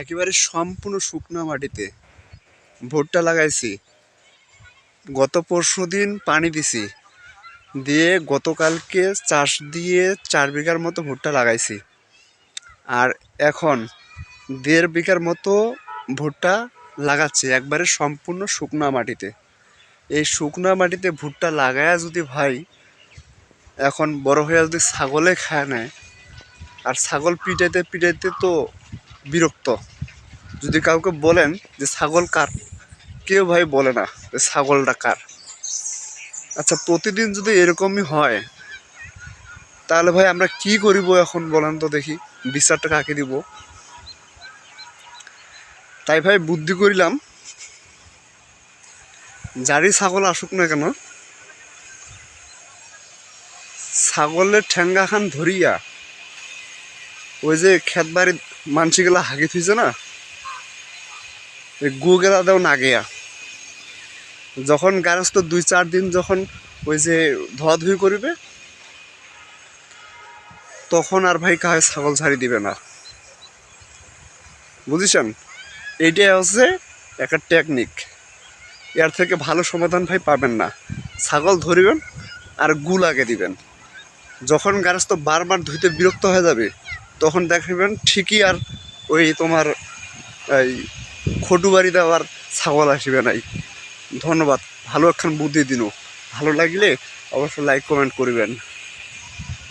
একেবারে সম্পূর্ণ শুকনো মাটিতে ভুট্টা লাগাইছি। গত পরশু দিন পানি দিছি। দিয়ে গতকালকে চাষ দিয়ে চার বিঘার মতো ভুট্টা লাগাইছি। আর এখন দেড় বিঘার মতো ভুট্টা লাগাচ্ছি একবারে সম্পূর্ণ শুকনা মাটিতে। এই শুকনা মাটিতে ভুট্টা লাগায়া যদি ভাই, এখন বড় হয়ে যদি ছাগলে খায় নেয়, আর ছাগল পিটাইতে পিটাইতে তো বিরক্ত। যদি কাউকে বলেন যে ছাগল কার, কেউ ভাই বলে না যে ছাগলটা কার। আচ্ছা প্রতিদিন যদি এরকমই হয়, তাহলে ভাই আমরা কি করিব এখন বলেন তো দেখি, বিচারটা কাকে দিব? তাই ভাই বুদ্ধি করিলাম, যারই ছাগল আসুক না কেন, ছাগলের ঠেঙ্গা খান ধরিয়া ওই যে খেত বাড়ির মানসিগুলা হাগি থুইছে না ওই গু গেলা দেও না গেয়া যখন গারস্থ দুই চার দিন যখন ওই যে ধোয়া ধুই করিবে, তখন আর ভাই কাহে ছাগল ছাড়ি দিবে না। বুঝেছেন? এইটাই হচ্ছে একটা টেকনিক এর থেকে ভালো সমাধান ভাই পাবেন না। ছাগল ধরিবেন আর গু লাগে দিবেন। যখন গারস্থ বারবার ধুইতে বিরক্ত হয়ে যাবে তখন দেখবেন ঠিকই আর ওই তোমার এই খটু বাড়িতে আবার ছাগল আসবে নাই। ধন্যবাদ। ভালো একখান বুদ্ধি দিন। ভালো লাগলে অবশ্যই লাইক কমেন্ট করবেন।